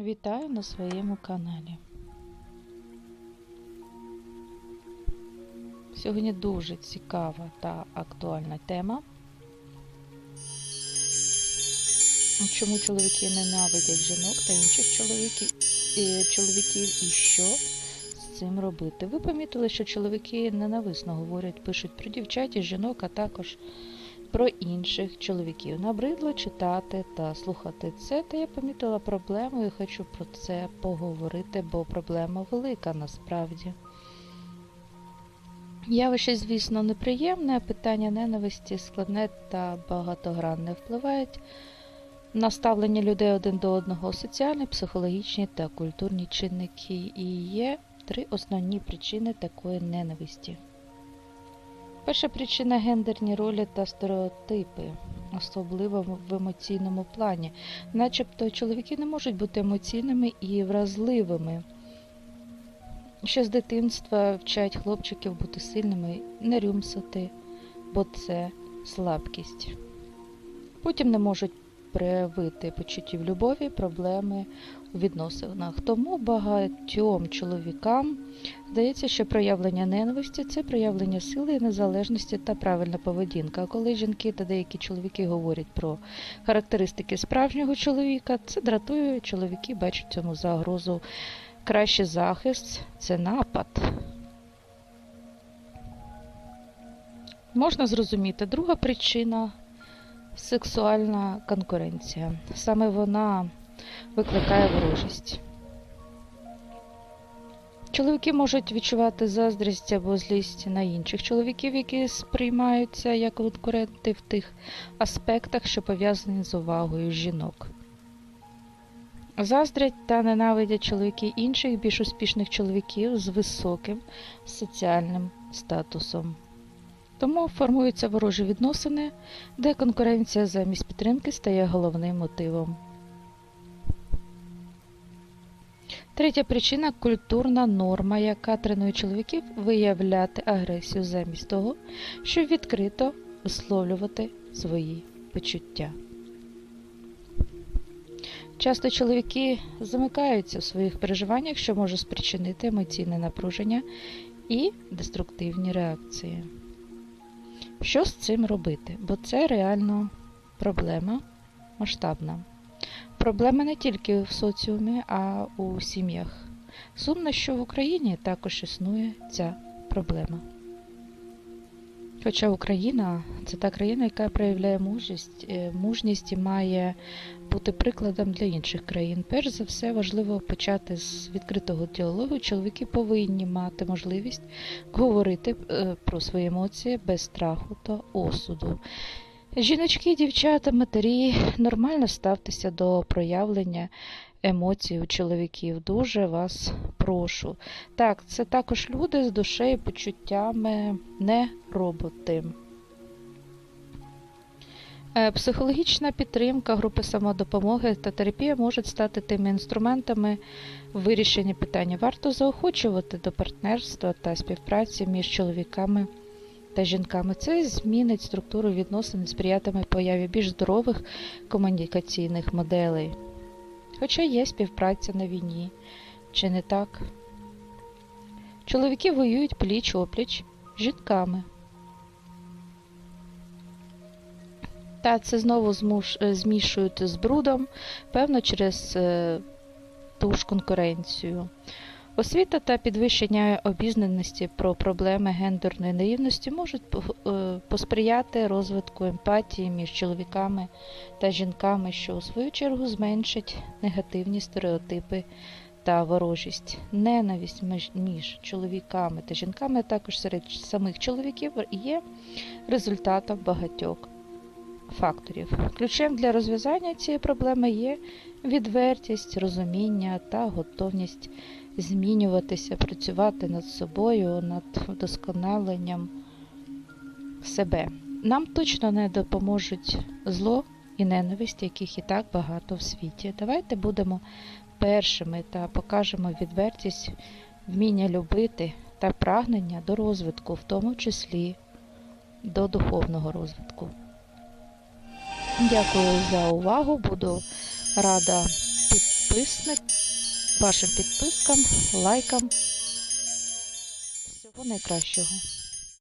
Вітаю на своєму каналі. Сьогодні дуже цікава та актуальна тема. Чому чоловіки ненавидять жінок та інших чоловіків, і що з цим робити? Ви помітили, що чоловіки ненависно говорять, пишуть про дівчат і жінок, а також про інших чоловіків. Набридло читати та слухати це, та я помітила проблему і хочу про це поговорити, бо проблема велика насправді. Явище, звісно, неприємне, питання ненависті складне та багатогранне впливають на ставлення людей один до одного соціальні, психологічні та культурні чинники. І є три основні причини такої ненависті. Перша причина гендерні ролі та стереотипи, особливо в- емоційному плані. Начебто чоловіки не можуть бути емоційними і вразливими. Ще з дитинства вчать хлопчиків бути сильними, не рюмсати, бо це слабкість. Потім не можуть проявити почуттів любові, проблеми у відносинах. Тому багатьом чоловікам Здається, що проявлення ненависті це проявлення сили, незалежності та правильна поведінка. А коли жінки та деякі чоловіки говорять про характеристики справжнього чоловіка, це дратує, чоловіки бачать цьому загрозу. Кращий захист це напад. Можна зрозуміти. Друга причина сексуальна конкуренція. Саме вона викликає ворожість. Чоловіки можуть відчувати заздрість або злість на інших чоловіків, які сприймаються як конкуренти в тих аспектах, що пов'язані з увагою жінок. Заздрять та ненавидять чоловіки інших більш успішних чоловіків з високим соціальним статусом. Тому формуються ворожі відносини, де конкуренція замість підтримки стає головним мотивом. Третя причина культурна норма, яка тренує чоловіків виявляти агресію замість того, щоб відкрито висловлювати свої почуття. Часто чоловіки замикаються в своїх переживаннях, що може спричинити емоційне напруження і деструктивні реакції. Що з цим робити? Бо це реально проблема масштабна. Проблема не тільки в соціумі, а у сім'ях. Сумно, що в Україні також існує ця проблема. Хоча Україна це та країна, яка проявляє мужність, е, мужність і має бути прикладом для інших країн. Перш за все, важливо почати з відкритого діалогу. Чоловіки повинні мати можливість говорити е, про свої емоції без страху та осуду. Жіночки, дівчата, матері, нормально ставтеся до проявлення емоцій у чоловіків. Дуже вас прошу. Так, це також люди з душею, почуттями, не роботи. Е, Психологічна підтримка, групи самодопомоги та терапія можуть стати тими інструментами вирішення питання. Варто заохочувати до партнерства та співпраці між чоловіками та жінками. Це змінить структуру відносин і сприятиме появі більш здорових комунікаційних моделей. Хоча є співпраця на війні, чи не так? Чоловіки воюють пліч опліч жінками. Та це знову змуш... е, змішують з брудом, певно, через е, ту ж конкуренцію. Освіта та підвищення обізнаності про проблеми гендерної нерівності можуть е, посприяти розвитку емпатії між чоловіками та жінками, що у свою чергу зменшить негативні стереотипи та ворожість. Ненависть між, між чоловіками та жінками, а також серед самих чоловіків, є результатом багатьох факторів. Ключем для розв'язання цієї проблеми є відвертість, розуміння та готовність змінюватися, працювати над собою, над вдосконаленням себе. Нам точно не допоможуть зло і ненависть, яких і так багато в світі. Давайте будемо першими та покажемо відвертість, вміння любити та прагнення до розвитку, в тому числі до духовного розвитку. Дякую за увагу. Буду рада підписник, вашим підпискам, лайкам. Всього найкращого.